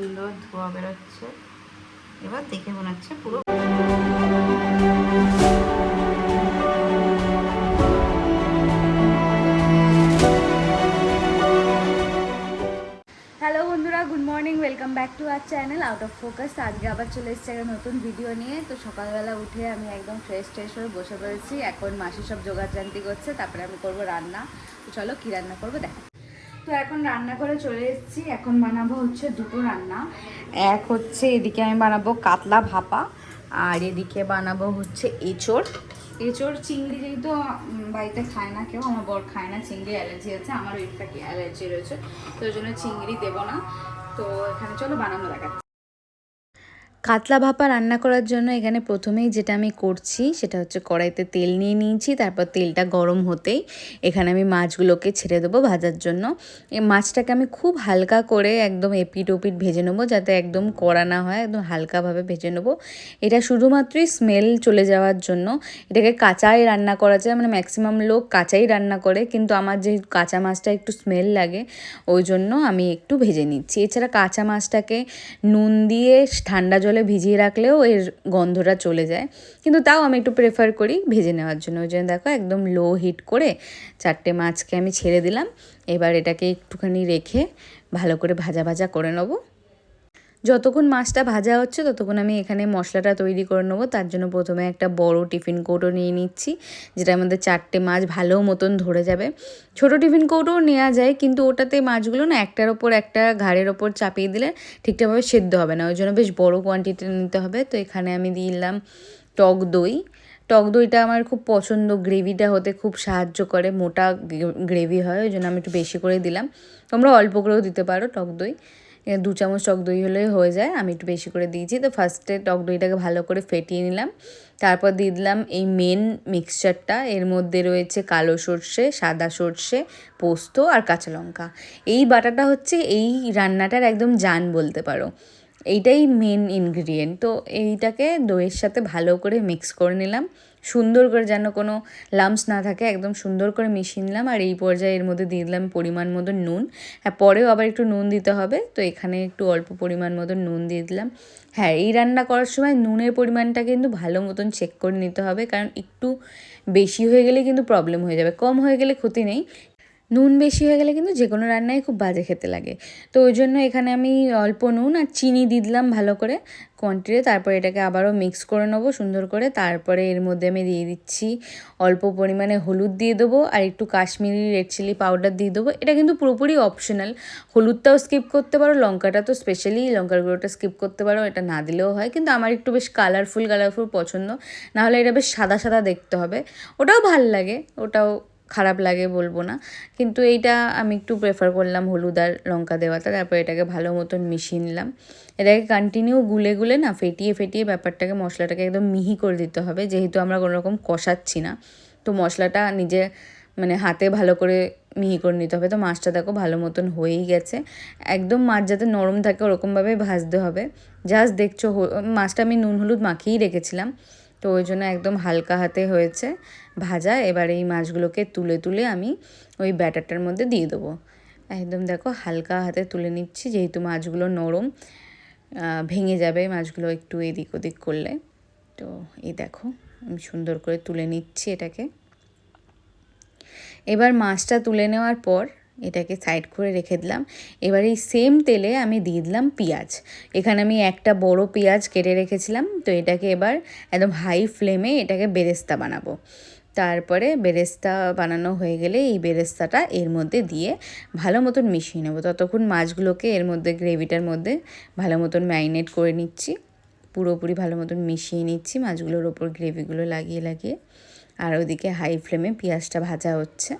সুন্দর ধোয়া বেরোচ্ছে। এবার দেখে মনে পুরো হ্যালো বন্ধুরা good morning welcome back to our channel out of focus আজকে আবার চলে এসেছি একটা নতুন ভিডিও নিয়ে। তো সকালবেলা উঠে আমি একদম ফ্রেশ ট্রেশ হয়ে বসে পড়েছি। এখন মাসি সব জোগাড় জানতি করছে, তারপরে আমি করব রান্না। তো চলো কী রান্না করব, দেখো। তো এখন রান্না করে চলে এসেছি। এখন বানাবো হচ্ছে দুটো রান্না। এক হচ্ছে এদিকে আমি বানাবো কাতলা ভাপা, আর এদিকে বানাবো হচ্ছে এঁচড়। এঁচড় চিংড়ি যেহেতু বাড়িতে খায় না কেউ, আমার বর খায় না, চিংড়ি অ্যালার্জি আছে, আমার ইনফ্যাক্ট অ্যালার্জি রয়েছে, তো ওই জন্য চিংড়ি দেবো না। তো এখানে চলো বানানো দেখাচ্ছি। কাতলা ভাপা রান্না করার জন্য এখানে প্রথমেই যেটা আমি করছি, সেটা হচ্ছে কড়াইতে তেল নিয়ে নিয়েছি। তারপর তেলটা গরম হতেই এখানে আমি মাছগুলোকে ছেড়ে দেবো ভাজার জন্য। এই মাছটাকে আমি খুব হালকা করে একদম এপিট ওপিট ভেজে নেব, যাতে একদম কড়া না হয়, একদম হালকাভাবে ভেজে নেব। এটা শুধুমাত্রই স্মেল চলে যাওয়ার জন্য। এটাকে কাঁচাই রান্না করা যায় মানে ম্যাক্সিমাম লোক কাঁচাই রান্না করে, কিন্তু আমার যে কাঁচা মাছটা একটু স্মেল লাগে, ওই জন্য আমি একটু ভেজে নিচ্ছি। এছাড়া কাঁচা মাছটাকে নুন দিয়ে ঠান্ডা ভিজিয়ে রাখলেও এর গন্ধটা চলে যায়। কিন্তু তাও আমি একটু প্রেফার করি ভেজে নেওয়ার জন্য। ওই জন্য দেখো একদম লো হিট করে চারটে মাছকে আমি ছেড়ে দিলাম। এবার এটাকে একটুখানি রেখে ভালো করে ভাজা ভাজা করে নেব। যতক্ষণ মাছটা ভাজা হচ্ছে, ততক্ষণ আমি এখানে মশলাটা তৈরি করে নেব। তার জন্য প্রথমে একটা বড় টিফিন কৌটো নিয়ে নিচ্ছি, যেটার মধ্যে চারটে মাছ ভালো মতন ধরে যাবে। ছোট টিফিন কৌটোও নেওয়া যায়, কিন্তু ওটাতে মাছগুলো না একটার ওপর একটা ঘাড়ের ওপর চাপিয়ে দিলে ঠিকঠাকভাবে সেদ্ধ হবে না। ওই জন্য বেশ বড় কোয়ান্টিটি নিতে হবে। তো এখানে আমি দিলাম টক দই। টক দইটা আমার খুব পছন্দ। গ্রেভিটা হতে খুব সাহায্য করে, মোটা গ্রেভি হয়, ওই জন্য আমি একটু বেশি করে দিলাম। তোমরা অল্প করেও দিতে পারো টক দই। দু চামচ টক দই হলেই হয়ে যায়। আমি একটু বেশি করে দিয়েছি। তো ফার্স্টে টক দইটাকে ভালো করে ফেটিয়ে নিলাম। তারপর দিয়ে দিলাম এই মেন মিক্সচারটা এর মধ্যে রয়েছে কালো সর্ষে, সাদা সর্ষে, পোস্ত আর কাঁচা লঙ্কা। এই বাটাটা হচ্ছে এই রান্নাটার একদম জান বলতে পারো। এইটাই মেন ইনগ্রিডিয়েন্ট তো এইটাকে দইয়ের সাথে ভালো করে মিক্স করে নিলাম। সুন্দর করে যেন কোনো লাম্পস না থাকে, একদম সুন্দর করে মিশিয়ে নিলাম আর এই পর্যায়ে এর মধ্যে দিয়ে দিলাম পরিমাণ মতো নুন। হ্যাঁ পরেও আবার একটু নুন দিতে হবে, তো এখানে একটু অল্প পরিমাণ মতো নুন দিয়ে দিলাম। হ্যাঁ এই রান্না করার সময় নুনের পরিমাণটা কিন্তু ভালো মতন চেক করে নিতে হবে, কারণ একটু বেশি হয়ে গেলে কিন্তু প্রবলেম হয়ে যাবে, কম হয়ে গেলে ক্ষতি নেই। নুন বেশি হয়ে গেলে কিন্তু যে কোনো রান্নায় খুব বাজে খেতে লাগে। তো ওই জন্য এখানে আমি অল্প নুন আর চিনি দিয়ে দিলাম ভালো করে কোয়ান্টিটি তারপরে এটাকে আবারও মিক্স করে নেব সুন্দর করে। তারপরে এর মধ্যে আমি দিয়ে দিচ্ছি অল্প পরিমাণে হলুদ দিয়ে দেবো আর একটু কাশ্মীরি রেড চিলি পাউডার দিয়ে দেবো। এটা কিন্তু পুরোপুরি অপশনাল হলুদটাও স্কিপ করতে পারো, লঙ্কাটা তো স্পেশালি লঙ্কার গুঁড়োটা স্কিপ করতে পারো, এটা না দিলেও হয়। কিন্তু আমার একটু বেশ কালারফুল কালারফুল পছন্দ। নাহলে এটা বেশ সাদা সাদা দেখতে হবে। ওটাও ভালো লাগে, ওটাও খারাপ লাগে বলব না। কিন্তু এইটা আমি একটু প্রেফার করলাম হলুদ আর লঙ্কা দেওয়াটা, তারপর এটাকে ভালো মতন মিশিয়ে নিলাম। এটাকে কন্টিনিউ গুলে গুলে না ফেটিয়ে ফেটিয়ে ব্যাপারটাকে, মশলাটাকে একদম মিহি করে দিতে হবে। যেহেতু আমরা কোনো রকম কষাচ্ছি না, তো মশলাটা নিজে মানে হাতে ভালো করে মিহি করে নিতে হবে। তো মাছটা দেখো ভালো মতন হয়েই গেছে। একদম মাছ যাতে নরম থাকে ওরকমভাবে ভাজতে হবে। জাস্ট দেখছ মাছটা আমি নুন হলুদ মাখিয়েই রেখেছিলাম। তো ওই জন্য একদম হালকা হাতে হয়েছে ভাজা। এবার এই মাছগুলোকে তুলে তুলে আমি ওই ব্যাটারটার মধ্যে দিয়ে দেবো। একদম দেখো হালকা হাতে তুলে নিচ্ছি, যেহেতু মাছগুলো নরম ভেঙে যাবে মাছগুলো একটু এদিক ওদিক করলে। তো এই দেখো আমি সুন্দর করে তুলে নিচ্ছি এটাকে। এবার মাছটা তুলে নেওয়ার পর এটাকে সাইড করে রেখে দিলাম। এবার এই সেম তেলে আমি দিয়ে দিলাম পেঁয়াজ। এখানে আমি একটা বড় পেঁয়াজ কেটে রেখেছিলাম, তো এটাকে এবার একদম হাই ফ্লেমে এটাকে বেরেস্তা বানাবো। তারপরে বেরেস্তা বানানো হয়ে গেলে এই বেরেস্তাটা এর মধ্যে দিয়ে ভালো মতন মিশিয়ে নেব। ততক্ষণ মাছগুলোকে এর মধ্যে, গ্রেভিটার মধ্যে ভালো মতন ম্যারিনেট করে নিচ্ছি। পুরোপুরি ভালো মতন মিশিয়ে নিচ্ছি মাছগুলোর ওপর, গ্রেভিগুলো লাগিয়ে লাগিয়ে। আর ওদিকে হাই ফ্লেমে পেঁয়াজটা ভাজা হচ্ছে।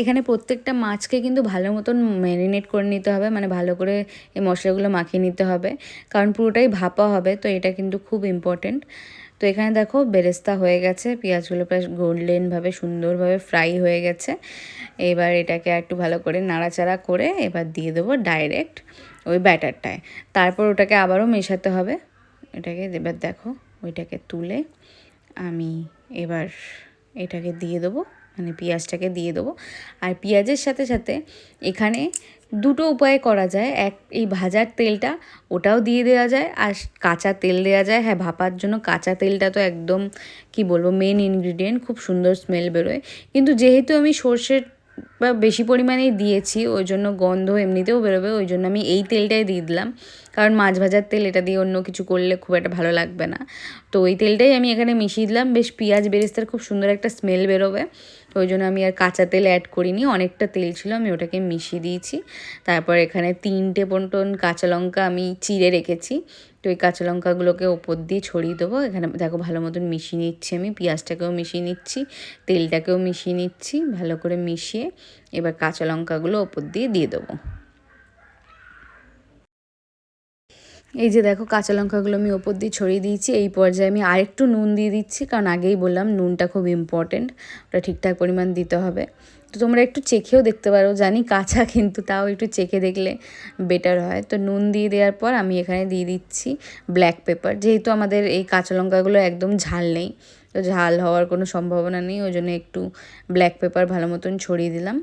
এখানে প্রত্যেকটা মাছকে কিন্তু ভালো মতন ম্যারিনেট করে নিতে হবে মানে ভালো করে এই মশলাগুলো মাখিয়ে নিতে হবে। কারণ পুরোটাই ভাপা হবে, তো এটা কিন্তু খুব ইম্পর্টেন্ট তো এখানে দেখো বেরেস্তা হয়ে গেছে, পেঁয়াজগুলো প্রায় গোল্ডেনভাবে সুন্দরভাবে ফ্রাই হয়ে গেছে। এবার এটাকে একটু ভালো করে নাড়াচাড়া করে এবার দিয়ে দেবো ডাইরেক্ট ওই ব্যাটারটায়। তারপর ওটাকে আবারও মেশাতে হবে। এটাকে এবার দেখো, ওইটাকে তুলে আমি এবার এটাকে দিয়ে দেবো। মানে পেঁয়াজটাকে দিয়ে দেবো। আর পেঁয়াজের সাথে সাথে এখানে দুটো উপায়ে করা যায়। এক, এই ভাজার তেলটা ওটাও দিয়ে দেওয়া যায় আর কাঁচা তেল দেওয়া যায়। হ্যাঁ ভাপার জন্য কাঁচা তেলটা তো একদম, কি বলব মেন ইনগ্রিডিয়েন্ট খুব সুন্দর স্মেল বেরোয়। কিন্তু যেহেতু আমি সর্ষের বা বেশি পরিমাণেই দিয়েছি, ওই জন্য গন্ধ এমনিতেও বেরোবে, ওই জন্য আমি এই তেলটাই দিয়ে দিলাম। কারণ মাছ ভাজার তেল, এটা দিয়ে অন্য কিছু করলে খুব একটা ভালো লাগবে না। তো ওই তেলটাই আমি এখানে মিশিয়ে দিলাম। বেশ পেঁয়াজ বেরেস্তার খুব সুন্দর একটা স্মেল বেরোবে। ওই জন্য আমি আর কাঁচা তেল অ্যাড করিনি, অনেকটা তেল ছিল, আমি ওটাকে মিশিয়ে দিয়েছি। তারপর এখানে তিনটে পন্টন কাঁচা লঙ্কা আমি চিড়ে রেখেছি। তো ওই কাঁচা লঙ্কাগুলোকে ওপর দিয়ে ছড়িয়ে দেবো। এখানে দেখো ভালো মতন মিশিয়ে নিচ্ছি আমি, পেঁয়াজটাকেও মিশিয়ে নিচ্ছি, তেলটাকেও মিশিয়ে নিচ্ছি, ভালো করে মিশিয়ে এবার কাঁচা লঙ্কাগুলো ওপর দিয়ে দিয়ে দেবো। এই যে দেখো কাঁচা লঙ্কাগুলো আমি ওপর দিয়ে ছড়িয়ে দিয়েছি, এই পর্যায়ে আমি আরেকটু নুন দিয়ে দিচ্ছি, কারণ আগেই বললাম নুনটা খুব ইম্পর্টেন্ট ওটা ঠিকঠাক পরিমাণ দিতে হবে। তো তোমরা একটু চেখেও দেখতে পারো, জানি কাঁচা কিন্তু তাও একটু চেখে দেখলে বেটার হয়। তো নুন দিয়ে দেওয়ার পর আমি এখানে দিয়ে দিচ্ছি ব্ল্যাক পেপার যেহেতু আমাদের এই কাঁচা লঙ্কাগুলো একদম ঝাল নেই, তো ঝাল হওয়ার কোনো সম্ভাবনা নেই, ওই জন্য একটু ব্ল্যাক পেপার ভালো মতন ছড়িয়ে দিলাম।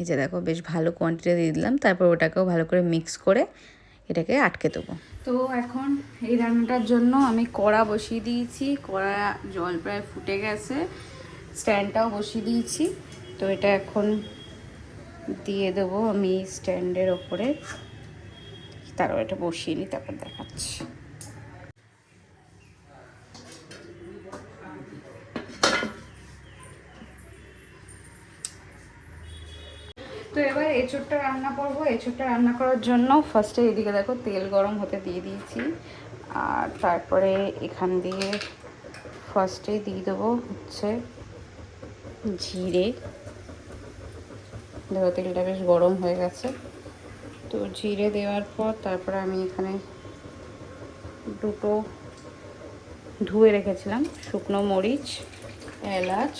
এই যে দেখো বেশ ভালো কোয়ান্টিটি দিয়ে দিলাম, তারপর ওটাকেও ভালো করে মিক্স করে এটাকে আটকে দেবো। তো এখন এই রান্নাটার জন্য আমি কড়া বসিয়ে দিয়েছি। কড়া জল প্রায় ফুটে গেছে। স্ট্যান্ডটাও বসিয়ে দিয়েছি। তো এটা এখন দিয়ে দেবো আমি স্ট্যান্ডের ওপরে। তারপর এটা বসিয়ে নিই, তারপর দেখাচ্ছি। তো এবার এঁচোড়টা রান্না করব। এঁচোড়টা রান্না করার জন্য ফার্স্টে এদিকে দেখো তেল গরম হতে দিয়ে দিয়েছি। আর তারপরে এখান দিয়ে ফার্স্টেই দিয়ে দেবো হচ্ছে জিরে। দেখো তেলটা বেশ গরম হয়ে গেছে। তো জিরে দেওয়ার পর তারপরে আমি এখানে দুটো ধুয়ে রেখেছিলাম। শুকনো মরিচ, এলাচ,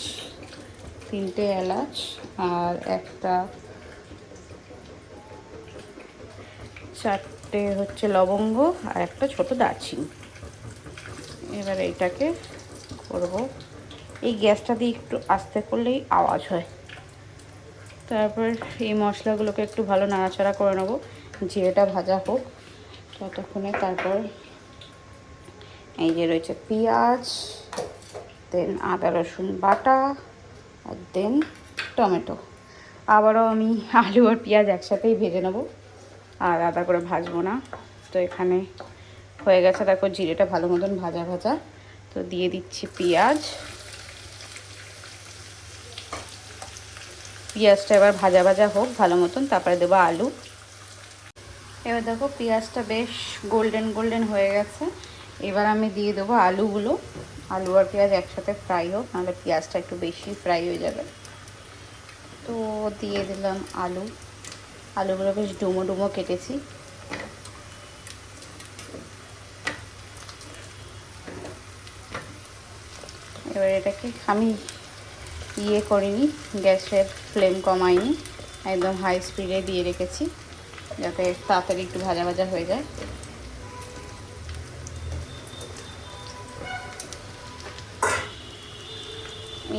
তিনটে এলাচ আর একটা চারটে হচ্ছে লবঙ্গ আর একটা ছোট দারচিনি। এবার এইটাকে করব। এই গ্যাসটা দিয়ে একটু আস্তে করলেই আওয়াজ হয়। তারপর এই মশলাগুলোকে একটু ভালো নাড়াচাড়া করে নেব জিরেটা ভাজা হোক। ততক্ষণে তারপর এই যে রয়েছে পেঁয়াজ, দেন আদা, রসুন বাটা, আর দেন টমেটো। আবারও আমি আলু আর পেঁয়াজ একসাথেই ভেজে নেব। আর আদা করে ভাজবো না। তো এখানে হয়ে গেছে, দেখো জিরেটা ভালো মতন ভাজা ভাজা। তো দিয়ে দিচ্ছি পেঁয়াজ। পেঁয়াজটা এবার ভাজা ভাজা হোক, ভালো মতন, তারপরে দেবো আলু। এবার দেখো পেঁয়াজটা বেশ গোল্ডেন গোল্ডেন হয়ে গেছে। এবার আমি দিয়ে দেবো আলুগুলো। আলু আর পেঁয়াজ একসাথে ফ্রাই হোক, নাহলে পেঁয়াজটা একটু বেশি ফ্রাই হয়ে যাবে। তো দিয়ে দিলাম আলু। আলুগুলো বেশ ডুমো ডুমো কেটেছি। এবার এটাকে আমি ইয়ে করিনি, গ্যাসের ফ্লেম কমাইনি, একদম হাই স্পিডে দিয়ে রেখেছি, যাতে তাড়াতাড়ি একটু ভাজা ভাজা হয়ে যায়।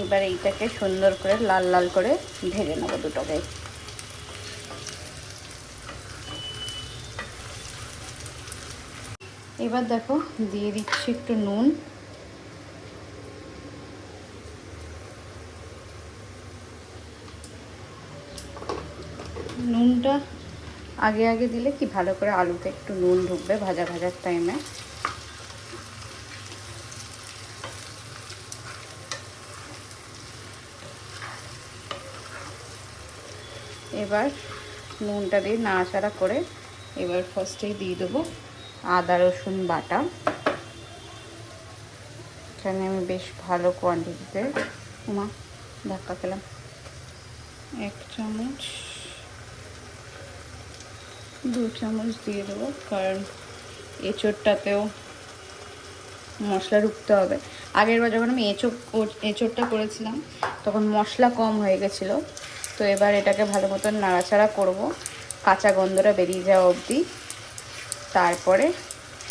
এবার এইটাকে সুন্দর করে লাল লাল করে ভেজে নেব দুটোকে এবার দেখো, দিয়ে দিচ্ছি একটু নুন। নুনটা আগে আগে দিলে কি ভালো করে আলুতে একটু নুন ঢুকবে ভাজা ভাজার টাইমে এবার নুনটা দিয়ে নাড়াচাড়া করে এবার ফার্স্টেই দিয়ে দেবো। আদা, রসুন বাটা। এখানে আমি বেশ ভালো কোয়ান্টিটিতে মা ধাক্কা খেলাম। এক চামচ, দু চামচ দিয়ে দেবো, কারণ এঁচোড়টাতেও মশলা রুখতে হবে। আগের বার যখন আমি এঁচোড় এঁচোড়টা করেছিলাম, তখন মশলা কম হয়ে গেছিল। তো এবার এটাকে ভালো মতন নাড়াচাড়া করব। কাঁচা গন্ধটা বেরিয়ে যাওয়া অবধি। তারপরে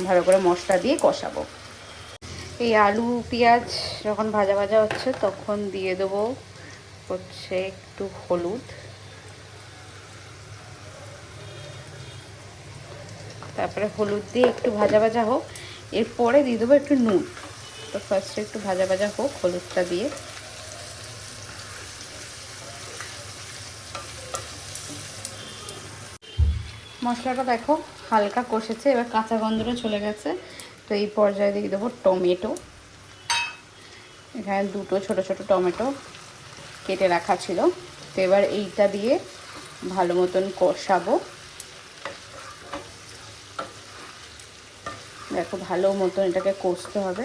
ভালো করে মশলা দিয়ে কষাবো। এই আলু, পেঁয়াজ যখন ভাজা ভাজা হচ্ছে তখন দিয়ে দেবো হচ্ছে একটু হলুদ। তারপরে হলুদ দিয়ে একটু ভাজা ভাজা হোক। এরপরে দিয়ে দেবো একটু নুন। তো ফার্স্টে একটু ভাজা ভাজা হোক হলুদটা দিয়ে। মশলাটা দেখো হালকা কষেছে, এবার কাঁচা গন্ধটা চলে গেছে। তো এই পর্যায়ে দিয়ে দেবো টমেটো। এখানে দুটো ছোট ছোট টমেটো কেটে রাখা ছিল। তো এবার এইটা দিয়ে ভালো মতন কষাবো। দেখো ভালো মতন এটাকে কষতে হবে।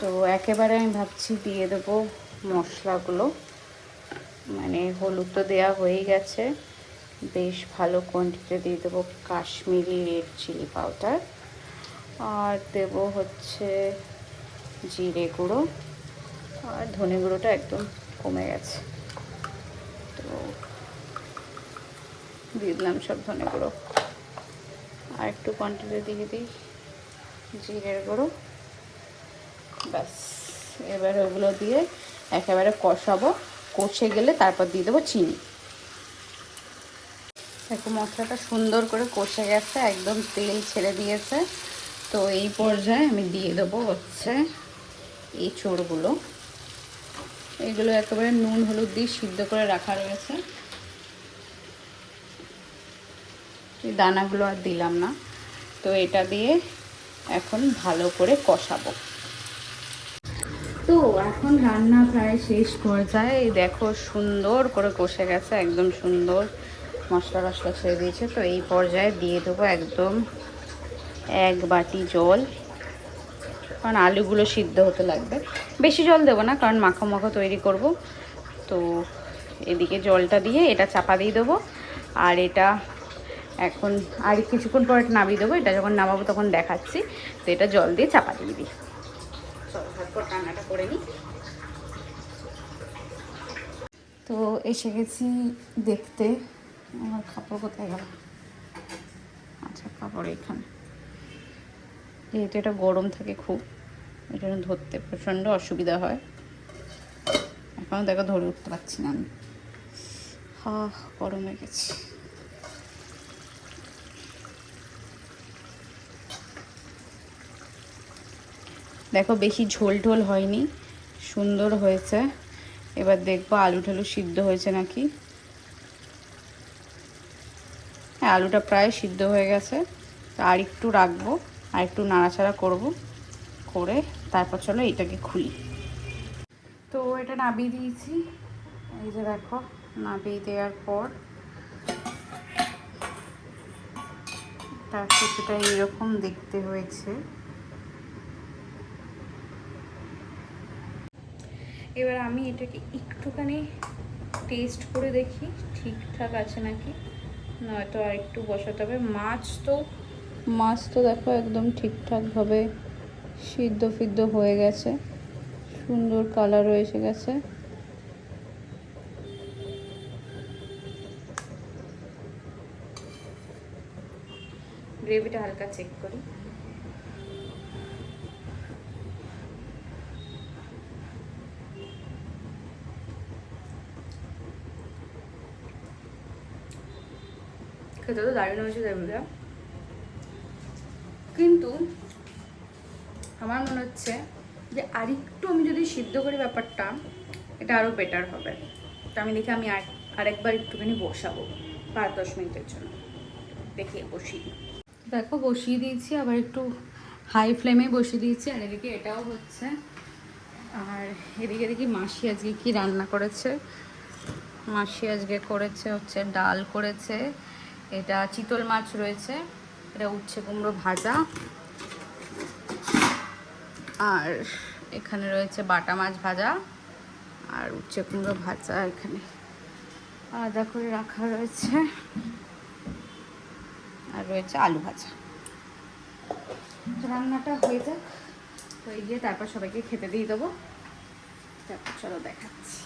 তো একেবারে আমি ভাবছি দিয়ে দেবো মশলাগুলো। মানে হলুদ তো দেওয়া হয়েই গেছে। বেশ ভালো কোয়ান্টিটি দিয়ে দেবো কাশ্মীরি রেড চিলি পাউডার আর দেব হচ্ছে জিরে গুঁড়ো আর ধনে গুঁড়োটা একদম কমে গেছে। তো দিয়ে দিলাম সব ধনে গুঁড়ো। আর একটু কোয়ান্টিটি দিয়ে দিই জিরের গুঁড়ো। ব্যাস, এবার ওগুলো দিয়ে একেবারে কষাবো, কষে গেলে তারপর দিয়ে দেবো চিনি। দেখো, মশলাটা সুন্দর করে কষে গেছে, একদম তেল ছেড়ে দিয়েছে। তো এই পর্যায়ে আমি দিয়ে দেবো হচ্ছে এই চোরগুলো এগুলো একেবারে নুন, হলুদ দিয়ে সিদ্ধ করে রাখা রয়েছে। এই দানাগুলো আর দিলাম না। তো এটা দিয়ে এখন ভালো করে কষাবো। তো এখন রান্না প্রায় শেষ পর্যায়ে। দেখো, সুন্দর করে কষে গেছে, একদম সুন্দর। মশলা টশলা ছেড়ে দিয়েছে, তো এই পর্যায়ে দিয়ে দেবো একদম এক বাটি জল। কারণ আলুগুলো সিদ্ধ হতে লাগবে। বেশি জল দেবো না, কারণ মাখো মাখো তৈরি করব। তো এদিকে জলটা দিয়ে এটা চাপা দিয়ে দেবো। আর এটা এখন আর কিছুক্ষণ পর এটা নামিয়ে দেবো। এটা যখন নামাবো তখন দেখাচ্ছি। তো এটা জল দিয়ে চাপা দিয়ে দিই। করে নিই। তো এসে গেছি দেখতে। আমার কাপড় কোথায় গেল? আচ্ছা কাপড় এখানে যেহেতু এটা গরম থাকে খুব, এই জন্য ধরতে প্রচণ্ড অসুবিধা হয়। এখনও দেখো ধরে উঠতে পারছি না আমি। হা, গরম হয়ে গেছে। দেখো বেশি ঝোল ঢোল হয়নি, সুন্দর হয়েছে। এবার দেখব আলু ঠালু সিদ্ধ হয়েছে নাকি? হ্যাঁ আলুটা প্রায় সিদ্ধ হয়ে গেছে। আর একটু রাখব, আর একটু নাড়াচাড়া করব, করে তারপর চলো এটাকে খুলি। তো এটা নাবিয়ে দিয়েছি। এই যে দেখো নাবিয়ে দেওয়ার পর তার কিছুটা এরকম দেখতে হয়েছে। এবার আমি এটাকে একটুখানি টেস্ট করে দেখি, ঠিকঠাক আছে নাকি। নয়তো আর একটু বসাতে হবে। মাছ তো মাছ তো দেখো একদম ঠিকঠাকভাবে সিদ্ধ ফিদ্ধ হয়ে গেছে। সুন্দর কালারও এসে গেছে। গ্রেভিটা হালকা চেক করি। খেতে তো দারুণ হয়েছে গ্রেভিটা কিন্তু আমার মনে হচ্ছে যে আরেকটু আমি যদি সিদ্ধ করি ব্যাপারটা, এটা আরও বেটার হবে। তো আমি দেখি আমি আর, আরেকবার একটুখানি বসাবো পাঁচ দশ মিনিটের জন্য। দেখি, বসিয়ে দেখো, বসিয়ে দিয়েছি, আবার একটু হাই ফ্লেমে বসিয়ে দিয়েছি, আর এদিকে এটাও হচ্ছে। আর এদিকে দেখি মাসি আজকে কি রান্না করেছে। মাসি আজকে করেছে হচ্ছে ডাল করেছে এটা চিতল মাছ রয়েছে, এটা উচ্ছে কুমড়ো ভাজা। আর এখানে রয়েছে বাটা মাছ ভাজা, আর উচ্ছে কুমড়ো ভাজা এখানে। আলাদা করে রাখা রয়েছে। আর রয়েছে আলু ভাজা। রান্নাটা হয়ে যাক, হয়ে গিয়ে তারপর সবাইকে খেতে দিয়ে দেবো। তারপর চলো দেখাচ্ছি।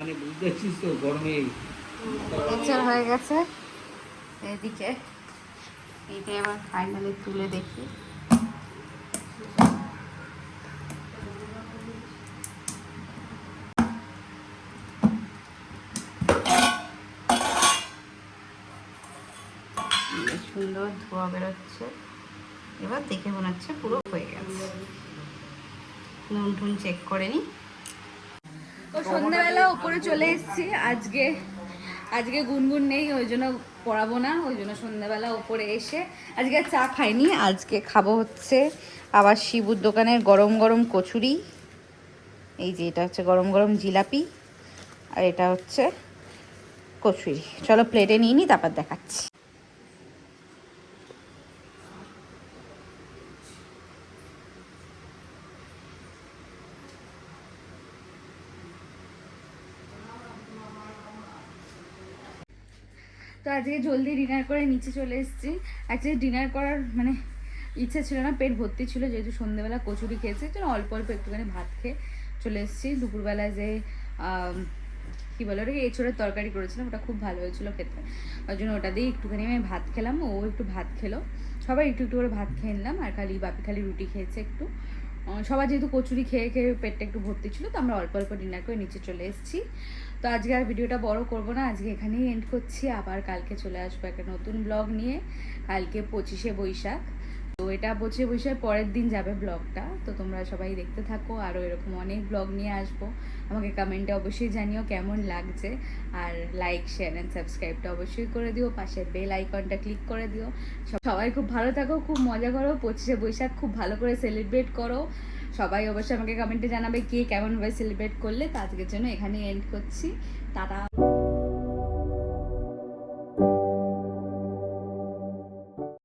মানে বুঝতেছিস তো, গরমে লেকচার হয়ে গেছে। এদিকে। এইটা এবার ফাইনালি তুলে দেখি। সুন্দর ধোয়া বেরোচ্ছে। এবার দেখে মনে হচ্ছে পুরো হয়ে গেছে। নুন টুন চেক করে নিই তো সন্ধ্যাবেলা উপরে চলে এসেছি। আজকে আজকে গুনগুন নেই, ওই জন্য পড়াবো না, ওই জন্য সন্ধ্যাবেলা উপরে এসে আজকে চা খাইনি, আজকে খাব হচ্ছে আবার শিবুর দোকানের গরম গরম কচুরি। এই যে এটা হচ্ছে গরম গরম জিলাপি, আর এটা হচ্ছে কচুরি। চলো প্লেটে নিয়ে নিই তারপর দেখাচ্ছি। তো আজকে জলদি ডিনার করে নিচে চলে এসেছি। অ্যাকচুয়ালি ডিনার করার মানে ইচ্ছে ছিল না, পেট ভর্তি ছিল যেহেতু সন্ধ্যেবেলা কচুরি খেয়েছি জন্য অল্প অল্প একটুখানি ভাত খেয়ে চলে এসেছি। দুপুরবেলায় যে কী বলে ওটাকে, এঁচড়ের তরকারি করেছিলাম, ওটা খুব ভালো হয়েছিল খেতে। ওই জন্য ওটা দিয়ে একটুখানি আমি ভাত খেলাম, ও একটু ভাত খেলো। সবাই একটু একটু করে ভাত খেয়ে নিলাম, আর খালি বাপি খালি রুটি খেয়েছে একটু। সবাই যেহেতু কচুরি খেয়ে খেয়ে পেটটা একটু ভর্তি ছিল, তো আমরা অল্প অল্প ডিনার করে নিচে চলে এসেছি। তো আজকে আর ভিডিওটা বড় করব না, আজকে এখানেই এন্ড করছি। আবার কালকে চলে আসব একটা নতুন ব্লগ নিয়ে, কালকে পঁচিশে বৈশাখ। তো এটা পঁচিশে বৈশাখ পরের দিন যাবে ব্লগটা তো তোমরা সবাই দেখতে থাকো, আরও এরকম অনেক ব্লগ নিয়ে আসব। আমাকে কমেন্টে অবশ্যই জানিও কেমন লাগছে। আর লাইক শেয়ার অ্যান্ড সাবস্ক্রাইবটা অবশ্যই করে দিও। পাশে বেল আইকনটা ক্লিক করে দিও। সবাই খুব ভালো থাকো, খুব মজা করো। পঁচিশে বৈশাখ খুব ভালো করে সেলিব্রেট করো। সবাই অবশ্যই আমাকে কমেন্টে জানাবে কে কেমনভাবে সেলিব্রেট করলে। তো আজকের জন্য এখানে এন্ড করছি। টাটা।